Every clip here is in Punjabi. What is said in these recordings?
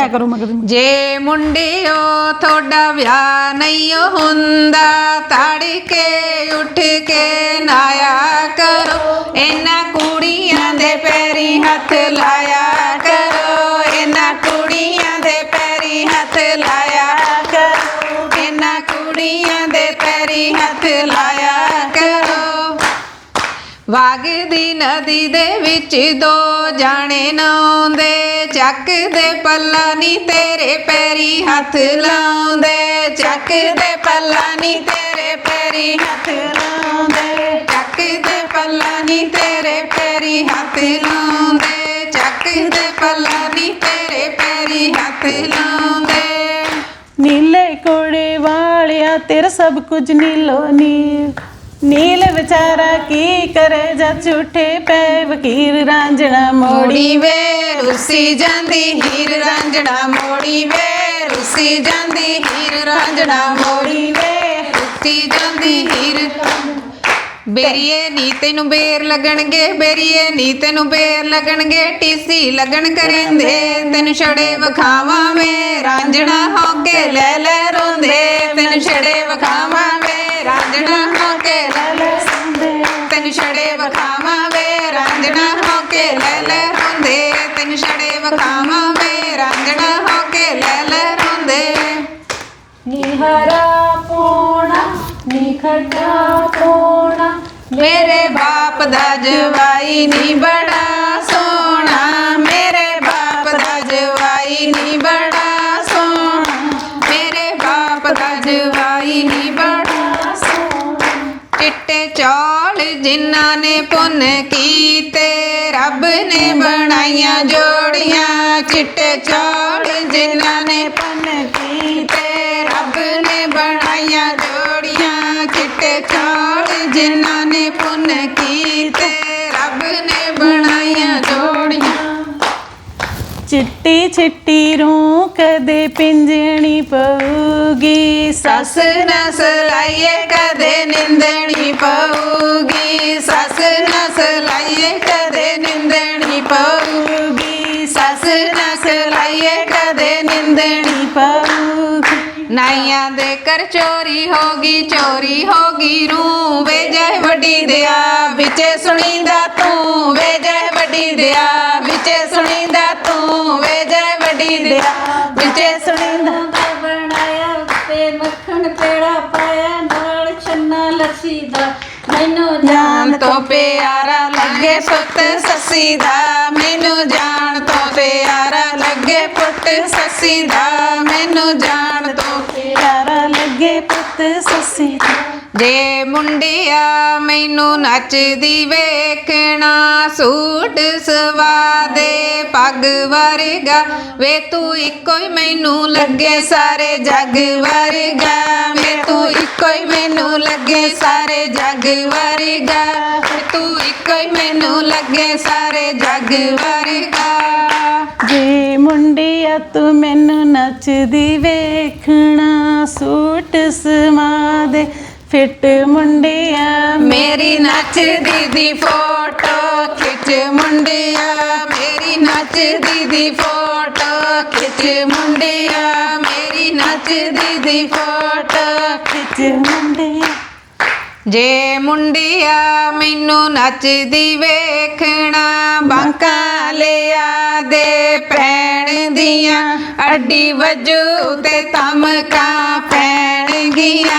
ਐ ਕਰੋ ਮਗਰ ਜੇ ਮੁੰਡਿਓ ਤੁਹਾਡਾ ਵਿਆਹ ਨਹੀਂ ਹੁੰਦਾ, ਤੜਕੇ ਉੱਠ ਕੇ ਨਾਇਆ ਕਰੋ। ਇਹਨਾਂ ਕੁੜੀਆਂ ਦੇ ਪੈਰੀ ਹੱਥ ਲਾਇਆ ਕਰੋ। ਇਹਨਾਂ ਕੁੜੀਆਂ ਦੇ ਪੈਰੀ ਹੱਥ ਲਾਇਆ ਕਰੋ। ਇਹਨਾਂ ਕੁੜੀਆਂ ਦੇ ਪੈਰੀ ਹੱਥ ਲਾਇਆ ਵਗਦੀ ਨਦੀ ਦੇ ਵਿੱਚ ਦੋ ਜਾਣੇ ਨਾਉਂਦੇ ਚੱਕਦੇ ਪੱਲਾ ਨੀ ਤੇਰੇ ਪੈਰੀ ਹੱਥ ਲਾਉਂਦੇ, ਚੱਕ ਦੇ ਪੱਲਾ ਨੀ ਤੇਰੇ ਪੈਰੀ ਹੱਥ ਲਾਉਂਦੇ, ਚੱਕ ਦੇ ਪੱਲਾ ਨੀ ਤੇਰੇ ਪੈਰੀ ਹੱਥ ਲਾਉਂਦੇ, ਚੱਕ ਦੇ ਪੱਲਾ ਨੀ ਤੇਰੇ ਪੈਰੀ ਹੱਥ ਲਾਉਂਦੇ। ਨੀਲੇ ਕੋੜੇ ਵਾਲਿਆ, ਤੇਰਾ ਸਭ ਕੁਝ ਨੀਲੋ ਨੀਲ। ਨੀਲ ਵਿਚਾਰਾ ਕੀ ਕਰੇ ਜਦ ਝੂਠੇ ਪੈ ਵਕੀਰ ਰਾਂਝਣਾ ਮੋੜੀ ਵੇ ਰੁੱਸੀ ਜਾਂਦੀ, ਹੀਰ ਰਾਂਝਣਾ ਮੋੜੀ ਵੇ ਰੁੱਸੀ ਜਾਂਦੀ, ਹੀਰ ਰਾਂਝਣਾ ਮੋੜੀ ਵੇ ਰੁੱਸੀ ਜਾਂਦੀ, ਹੀਰ ਬੇਰੀਏ ਨੀ ਤੈਨੂੰ ਬੇਰ ਲੱਗਣਗੇ, ਬੇਰੀਏ ਨੀ ਤੈਨੂੰ ਬੇਰ ਲੱਗਣਗੇ, ਟੀਸੀ ਲੱਗਣ ਕਰਿੰਦੇ, ਤੈਨੂੰ ਛੜੇ ਵਖਾਵਾਂ ਵੇ ਰਾਂਝਣਾ ਹੋ ਕੇ ਲੈ ਲੈ ਰੋਂਦੇ, ਤੈਨੂੰ ਛੜੇ ਵਖਾਵਾਂ ਨਿਖਟਾ ਪੋਣਾ ਮੇਰੇ ਬਾਪ ਦਾ ਜਵਾਈ ਨੀ ਬੜਾ ਸੋਹਣਾ। ਮੇਰੇ ਬਾਪ ਦਾ ਜਵਾਈ ਨੀ ਬੜਾ ਸੋਹਣਾ। ਮੇਰੇ ਬਾਪ ਦਾ ਜਵਾਈ ਨੀ ਬੜਾ ਸੋਹਣਾ। ਚਿੱਟੇ ਚੌਲ ਜਿਨ੍ਹਾਂ ਨੇ ਪੁੰਨ ਕੀਤੇ, ਰੱਬ ਨੇ ਬਣਾਈਆਂ ਜੋੜੀਆਂ। ਚਿੱਟੇ ਚੌਲ ਜਿਨ੍ਹਾਂ ਨੇ ਚਿੱਟੀ ਚਿੱਟੀ ਰੂ ਕਦੇ ਪਿੰਜਣੀ ਪਊਗੀ। ਸੱਸ ਨਸ ਲਾਈਏ, ਕਦੇ ਨਿੰਦਣੀ ਪਊਗੀ। ਸੱਸ ਨਸ ਲਾਈਏ, ਕਦੇ ਨਿੰਦਣੀ ਪਊਗੀ। ਸੱਸ ਨਸ ਲਾਈਏ, ਕਦੇ ਨਿੰਦਣੀ ਪਊਗੀ। ਨਾਈਆਂ ਦੇ ਕਰ ਚੋਰੀ ਹੋ ਗਈ, ਚੋਰੀ ਹੋ ਗਈ, ਰੂ ਵੇ ਜੈ ਵੱਡੀ ਦਿਆ। ਵਿੱਚ ਸੁਣੀਂਦਾ ਤੂੰ ਵੇ ਜੈ ਵੱਡੀ ਦਿਆ। ਦਿਆ ਵਿੱਚੇ ਸੁਣੀਂਦਾ। ਦਾ ਬਣਾਇਆ ਤੇ ਮੱਖਣ ਪੇੜਾ ਪਾਇਆ ਨਾਲ ਛੰਨਾ ਲੱਸੀ ਦਾ ਮੈਨੂੰ ਜਾਨ ਤੋਂ ਪਿਆਰਾ ਲੱਗੇ ਪੁੱਤ ਸੱਸੀ ਦਾ। ਮੈਨੂੰ ਜਾਣ ਤੋਂ ਪਿਆਰਾ ਲੱਗੇ ਪੁੱਤ ਸੱਸੀ ਦਾ ਮੈਨੂੰ ਜਾਣ ਤੋਂ ਪਿਆਰਾ ਲੱਗੇ ਪੁੱਤ ਸੱਸੀ ਦਾ ਜੇ ਮੁੰਡਿਆ ਮੈਨੂੰ ਨੱਚਦੀ ਵੇਖਣਾ ਸੂਟ ਸਵਾ ਦੇ ਪੱਗ ਵਰਗਾ। ਵੇ ਤੂੰ ਇੱਕੋ ਹੀ ਮੈਨੂੰ ਲੱਗੇ ਸਾਰੇ ਜੱਗ ਵਰਗਾ। ਵੇ ਤੂੰ ਇੱਕੋ ਹੀ ਮੈਨੂੰ ਲੱਗੇ ਸਾਰੇ ਜੱਗ ਵਰਗਾ। ਵੇ ਤੂੰ ਇੱਕੋ ਹੀ ਮੈਨੂੰ ਲੱਗੇ ਸਾਰੇ ਜੱਗ ਵਰਗਾ। ਜੇ ਮੁੰਡਿਆ ਤੂੰ ਮੈਨੂੰ ਨੱਚਦੀ ਵੇਖਣਾ ਸੂਟ ਸਮਾ ਦੇ ਫਿੱਟ ਮੁੰਡਿਆ ਮੇਰੀ ਨੱਚਦੀ ਦੀ ਫੋਟੋ ਖਿੱਚ ਮੁੰਡਿਆ, ਮੇਰੀ ਨੱਚਦੀ ਦੀ ਫੋਟੋ ਖਿੱਚ ਮੁੰਡਿਆ, ਮੇਰੀ ਨੱਚਦੀ ਦੀ ਫੋਟੋ ਖਿੱਚ ਮੁੰਡਿਆ। ਜੇ ਮੁੰਡਿਆ ਮੈਨੂੰ ਨੱਚਦੀ ਵੇਖਣਾ, ਬਾਂਕਾ ਲਿਆ ਦੇ ਪੈ ਪੈਣ ਦੀਆਂ ਅੱਡੀ ਵਜੂ ਤੇ ਤਮਕਾ ਪੈਣਗੀਆਂ,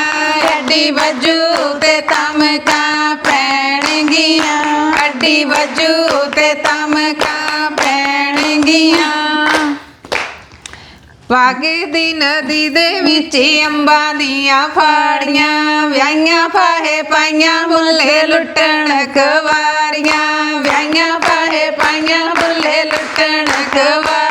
ਅੱਡੀ ਵਜੂ ਤੇ ਤਮਕਾ ਪੈਣਗੀਆਂ, ਅੱਡੀ ਵਜੂ ਤੇ ਤਮਕਾ ਪੈਣਗੀਆਂ। ਵਗਦੀ ਨਦੀ ਦੇ ਵਿੱਚ ਅੰਬਾਂ ਦੀਆਂ ਫਾੜੀਆਂ, ਵਿਆਹੀਆਂ ਫਾਹੇ ਪਾਈਆਂ, ਬੁੱਲੇ ਲੁੱਟਣ ਕਵਾਰੀਆਂ ਵਿਆਹੀਆਂ ਫਾਹੇ ਪਾਈਆਂ, ਬੁੱਲੇ ਲੁੱਟਣ ਕਵਾਰੀਆਂ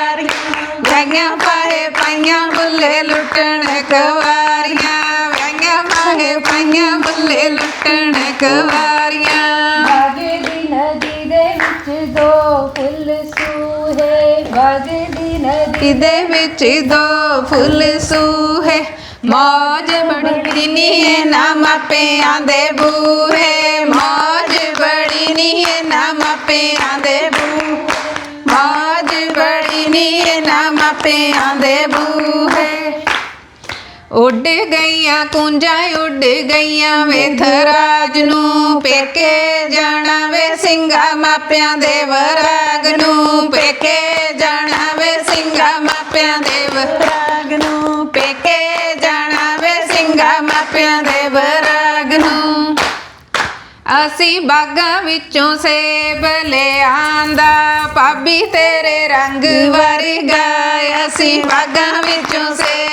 ਵਿਆਹੀਆਂ ਫਾਹੇ ਪਾਈਆਂ ਬੁੱਲੇ ਲੁੱਟਣ ਕਵਾਰੀਆਂ। ਵਿਆਹੀਆਂ ਫਾਹੇ ਪਾਈਆਂ ਬੁੱਲੇ ਲੁੱਟਣ ਕਵਾਰੀਆਂ। ਵਗਦੀ ਨਦੀ ਦੇ ਵਿੱਚ ਦੋ ਫੁੱਲ ਸੂਹੇ। ਵਗਦੀ ਨਦੀ ਇਹਦੇ ਵਿੱਚ ਦੋ ਫੁੱਲ ਸੂਹੇ। ਮੌਜ ਬੜੀ ਨੀ ਨਾ ਮਾਪਿਆਂ ਦੇ ਬੂਹੇ। ਮੌਜ ਬੜੀ ਨੀ ਦੇ ਬੜੀ ਨੀ ਨਾ ਦੇ ਬੂਹੇ। ਉੱਡ ਗਈਆਂ ਕੁੰਜਾਂ, ਉੱਡ ਗਈਆਂ ਵੇਥਰਾਜ ਨੂੰ। ਪੇਕੇ ਜਾਣਾ ਵੇ ਸਿੰਘਾ, ਮਾਪਿਆਂ ਦੇ ਵਰਾਗ ਨੂੰ। ਪੇਕੇ ਜਾਣਾ ਅਸੀਂ ਬਾਗਾਂ ਵਿੱਚੋਂ ਸੇਬ ਲਿਆਂਦਾ ਭਾਬੀ ਤੇਰੇ ਰੰਗ ਵਰਗਾ ਅਸੀਂ ਬਾਗਾਂ ਵਿੱਚੋਂ ਸੇਬ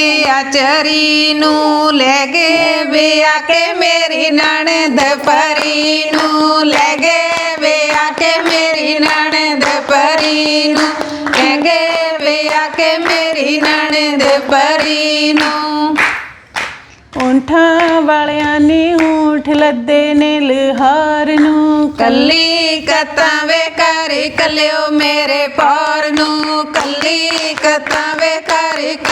ਉੱਠੇ ਲੱਦਿਆ ਚਰੀ ਨੂੰ ਲੈ ਗਏ ਵੇ ਆ ਕੇ ਮੇਰੀ ਨਣਦ ਪਰੀ ਨੂੰ ਲੈ ਗਏ ਵੇ ਆ ਕੇ ਮੇਰੀ ਨਣਦ ਪਰੀ ਨੂੰ ਲੈ ਗਏ ਵੇ ਆ ਕੇ ਮੇਰੀ ਨਣਦ ਪਰੀ ਨੂੰ। ਉਂਠਾਂ ਵਾਲਿਆਂ ਨੇ ਊਠ ਲੱਦੇ ਨੇ ਲਹਾਰ ਨੂੰ ਕੱਲੀ ਕਤਾਂ ਵੇ ਕਰ ਕਲਿਓ ਮੇਰੇ ਪੌਰ ਨੂੰ। ਕੱਲੀ ਕਤਾਂ ਵੇ ਕਰ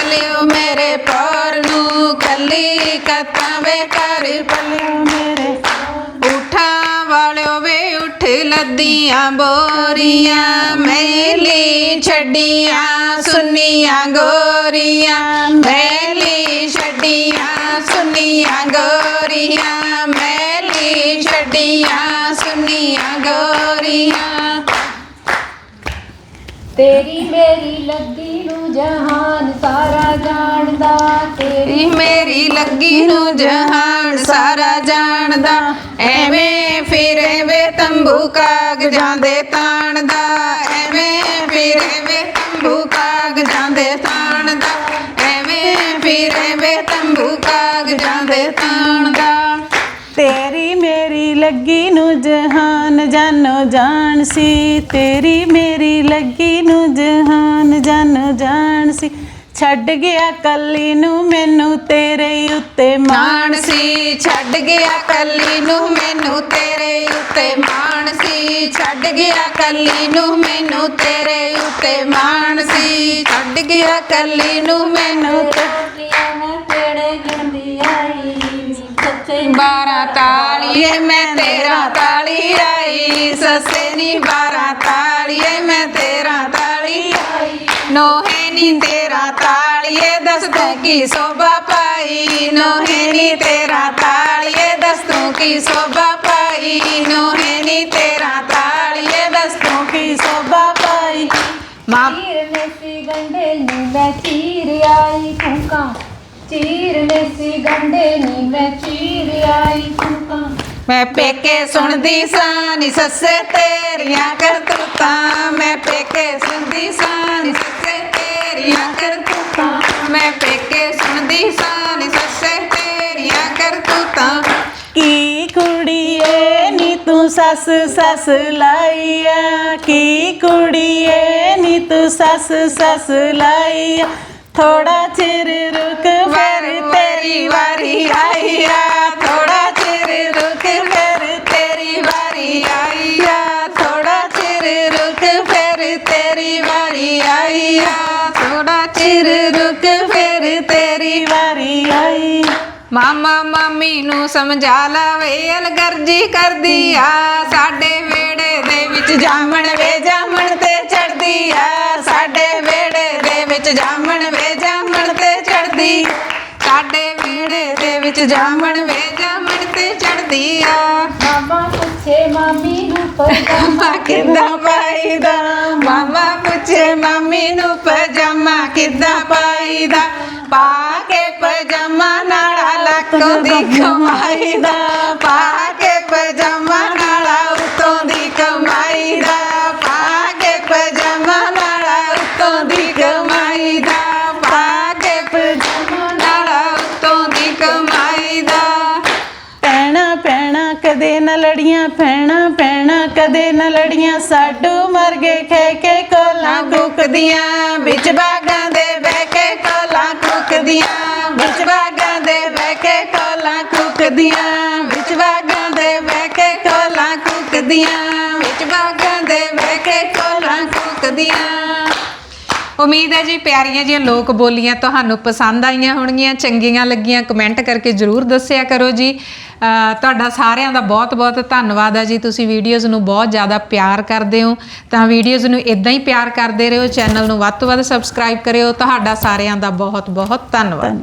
ਕਲਿਓ ਮੇਰੇ ਪੌਰ ਨੂੰ ਕੱਲੀ ਕਤਾਂ ਵੇ ਕਰ ਕੱਲਿਓ ਮੇਰੇ ਉਠਾਂ ਵਾਲਿਓ ਵੇ ਉੱਠ ਲੱਦੀਆਂ ਬੋਰੀਆਂ, ਮੈਲੀ ਛੱਡੀਆਂ, ਸੁੰਨੀਆਂ ਗੋਰੀਆਂ। ਮੈਲੀ ਛੱਡੀਆਂ, ਸੁੰਨੀਆਂ ਗੋਰੀਆਂ, ਮੈਲੀ ਛੱਡੀਆਂ, ਸੁੰਨੀਆਂ ਗੋਰੀਆਂ। ਤੇਰੀ ਮੇਰੀ ਲੱਗੀ ਨੂੰ ਜਹਾਨ, ਸਾਰਾ ਜਾਣਦਾ ਤੇਰੀ ਮੇਰੀ ਲੱਗੀ ਨੂੰ ਜਹਾਨ, ਸਾਰਾ ਜਾਣਦਾ। ਐਵੇਂ ਫਿਰੇ ਵੇ ਤੰਬੂ ਕਾਗਜ਼ਾਂ ਦੇ ਤਾਂ ਲੱਗੀ ਨੂੰ ਜਹਾਨ, ਜਾਨੋ ਜਾਣ ਸੀ। ਤੇਰੀ ਮੇਰੀ ਲੱਗੀ ਨੂੰ ਜਹਾਨ, ਜਾਨੋ ਜਾਣ ਸੀ। ਛੱਡ ਗਿਆ ਕੱਲੀ ਨੂੰ ਮੈਨੂੰ ਤੇਰੇ ਉੱਤੇ ਮਾਣ ਸੀ। ਛੱਡ ਗਿਆ ਕੱਲੀ ਨੂੰ ਮੈਨੂੰ ਤੇਰੇ ਉੱਤੇ ਮਾਣ ਸੀ। ਛੱਡ ਗਿਆ ਕੱਲੀ ਨੂੰ ਮੈਨੂੰ ਤੇਰੇ ਉੱਤੇ ਮਾਣ ਸੀ। ਛੱਡ ਗਿਆ ਕੱਲੀ ਨੂੰ ਮੈਨੂੰ ਤੇ ਤੇਰੀਆਂ ਮੈਂ ਕਿਹੜੇ ਬਾਰਾਂ ਤਾਲੀਏ ਮੈਂ ਤੇਰਾ ਤਾਲੀ ਆਈ। ਸੱਸੇ ਨੀ ਬਾਰਾਂ ਤਾਲੀਏ ਮੈਂ ਤੇਰਾ ਤਾਲੀ ਆਈ। ਨੋਹੇ ਨੀ ਤੇਰਾ ਤਾਲੀਏ ਦੱਸ ਤੂੰ ਕੀ ਸੋਭਾ ਪਾਈ। ਨੋਹੇ ਨੀ ਤੇਰਾ ਤਾਲੀਏ ਦੱਸ ਤੂੰ ਕੀ ਸੋਭਾ ਪਾਈ। ਨੋਹੇ ਨੀ ਤੇਰਾ ਤਾਲੀਏ ਦੱਸ ਤੂੰ ਕੀ ਸੋਭਾ ਪਾਈ। ਮਾਂ ਚੀਰਨੇ ਸੀ ਗੰਡੇ ਨੀ ਮੈਂ ਚੀਰ ਆਈ ਫੂਕਾਂ। ਚੀਰਨੇ ਸੀ ਗੰਡੇ ਨੀ ਮੈਂ ਚੀਰ ਆਈ ਮੈਂ ਪੇਕੇ ਸੁਣਦੀ ਸਾਂ ਨੀ ਸੱਸੇ ਤੇਰੀਆਂ ਕਰਤੂਤਾਂ। ਮੈਂ ਪੇਕੇ ਸੁਣਦੀ ਸਾਂ ਨੀ ਸੱਸੇ ਤੇਰੀਆਂ ਕਰਤੂਤਾਂ। ਮੈਂ ਪੇਕੇ ਸੁਣਦੀ ਸਾਂ ਨੀ ਸੱਸੇ ਤੇਰੀਆਂ ਕਰਤੂਤਾਂ। ਕੀ ਕੁੜੀਏ ਨੀ ਤੂੰ ਸੱਸ ਸੱਸ ਲਾਈਆ? ਕੀ ਕੁੜੀਏ ਨੀ ਤੂੰ ਸੱਸ ਸੱਸ ਲਾਈਆ? ਥੋੜਾ ਚਿਰ ਰੁਕ ਵਰ ਤੇਰੀ ਵਾਰੀ ਆਈ ਆ ਥੋੜਾ ਚਿਰ ਰੁਕ ਫਿਰ ਤੇਰੀ ਵਾਰੀ ਆਈ ਆ ਥੋੜਾ ਚਿਰ ਰੁਕ ਫਿਰ ਤੇਰੀ ਵਾਰੀ ਆਈ ਆ ਥੋੜਾ ਚਿਰ ਰੁਕ ਫਿਰ ਤੇਰੀ ਵਾਰੀ ਆਈ ਮਾਮਾ ਮਾਮੀ ਨੂੰ ਸਮਝਾ ਲਵੇ ਅਲਗਰਜੀ ਕਰਦੀ ਆ ਸਾਡੇ ਵੇੜੇ ਦੇ ਵਿੱਚ ਜਾਮਣ ਵੇ ਜਾਮਣ ਤੇ ਚੜਦੀ ਆ ਸਾਡੇ ਵਿੱਚ ਜਾਮਣ ਵੇ ਜਾਮਣ ਤੇ ਚੜਦੀ। ਸਾਡੇ ਵੇੜੇ ਦੇ ਵਿੱਚ ਜਾਮਣ ਵੇ ਜਾਮਣ ਤੇ ਚੜਦੀ ਆ। ਮਾਮਾ ਪੁੱਛੇ ਮਾਮੀ ਨੂੰ ਪਜਾਮਾ ਕਿੱਦਾਂ ਪਾਈਦਾ? ਮਾਮਾ ਪੁੱਛੇ ਮਾਮੀ ਨੂੰ ਪਜਾਮਾ ਕਿੱਦਾਂ ਪਾਈਦਾ? ਪਾ ਕੇ ਪਜਾਮਾ ਨਾਲਾ ਲੱਕੋਂ ਦੀ ਕਮਾਈ ਦਾ ਪਾ ਨਾ ਲੜੀਆਂ ਸਾਡੂ ਮਰ ਗਏ ਖੈ ਕੇ ਕੋਲਾਂ ਕੋਲਾਂ ਕੁੱਕਦੀਆਂ। ਵਿੱਚ ਬਾਗਾਂ ਦੇ ਬਹਿ ਕੇ ਕੋਲਾਂ ਕੁੱਕਦੀਆਂ। ਵਿੱਚ ਬਾਗਾਂ ਦੇ ਬਹਿ ਕੇ ਕੋਲਾਂ ਕੁੱਕਦੀਆਂ। ਵਿੱਚ ਬਾਗਾਂ ਦੇ ਬਹਿ ਕੇ ਕੋਲਾਂ ਕੁੱਕਦੀਆਂ। ਵਿੱਚ ਬਾਗਾਂ ਦੇ ਬਹਿ ਕੇ ਕੋਲਾਂ ਕੁੱਕਦੀਆਂ। ਉਮੀਦ ਹੈ ਜੀ ਪਿਆਰੀਆਂ ਜੀਆਂ ਲੋਕ ਬੋਲੀਆਂ ਤੁਹਾਨੂੰ ਪਸੰਦ ਆਈਆਂ ਹੋਣਗੀਆਂ, ਚੰਗੀਆਂ ਲੱਗੀਆਂ ਕਮੈਂਟ ਕਰਕੇ ਜਰੂਰ ਦੱਸਿਆ ਕਰੋ ਜੀ। ਤੁਹਾਡਾ ਸਾਰਿਆਂ ਦਾ ਬਹੁਤ-ਬਹੁਤ ਧੰਨਵਾਦ ਹੈ ਜੀ। ਤੁਸੀਂ ਵੀਡੀਓਜ਼ ਨੂੰ ਬਹੁਤ ਜ਼ਿਆਦਾ ਪਿਆਰ ਕਰਦੇ ਹੋ। ਤਾਂ ਵੀਡੀਓਜ਼ ਨੂੰ ਇਦਾਂ ਹੀ ਪਿਆਰ ਕਰਦੇ ਰਹੋ ਚੈਨਲ ਨੂੰ ਵੱਧ ਤੋਂ ਵੱਧ ਸਬਸਕ੍ਰਾਈਬ ਕਰਿਓ। ਤੁਹਾਡਾ ਸਾਰਿਆਂ ਦਾ ਬਹੁਤ-ਬਹੁਤ ਧੰਨਵਾਦ।